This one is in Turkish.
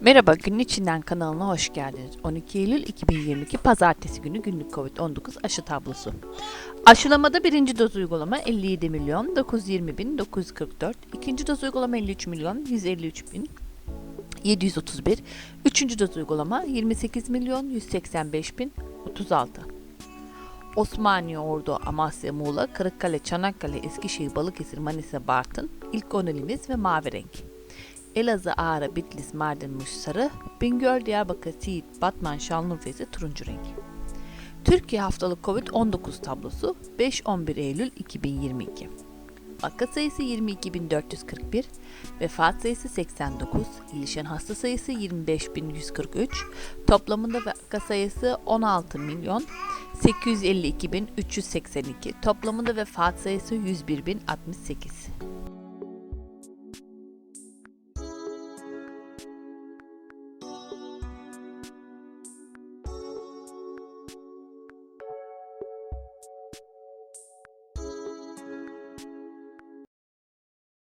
Merhaba, Günün İçinden kanalına hoş geldiniz. 12 Eylül 2022 Pazartesi günü günlük Covid-19 aşı tablosu. Aşılamada birinci doz uygulama 57 milyon 920 bin 944, ikinci doz uygulama 53 milyon 153 bin 731, üçüncü doz uygulama 28 milyon 185 bin 36. Osmaniye, Ordu, Amasya, Muğla, Kırıkkale, Çanakkale, Eskişehir, Balıkesir, Manisa, Bartın, ilk 10 ilimiz ve mavi renk. Elazığ, Ağrı, Bitlis, Mardin, Muş sarı, Bingöl, Diyarbakır, Siirt, Batman, Şanlıurfa ise turuncu renk. Türkiye haftalık Covid-19 tablosu 5-11 Eylül 2022. Vaka sayısı 22.441, vefat sayısı 89, ilişen hasta sayısı 25.143, toplamında vaka sayısı 16 milyon 852.382, toplamında vefat sayısı 101.068.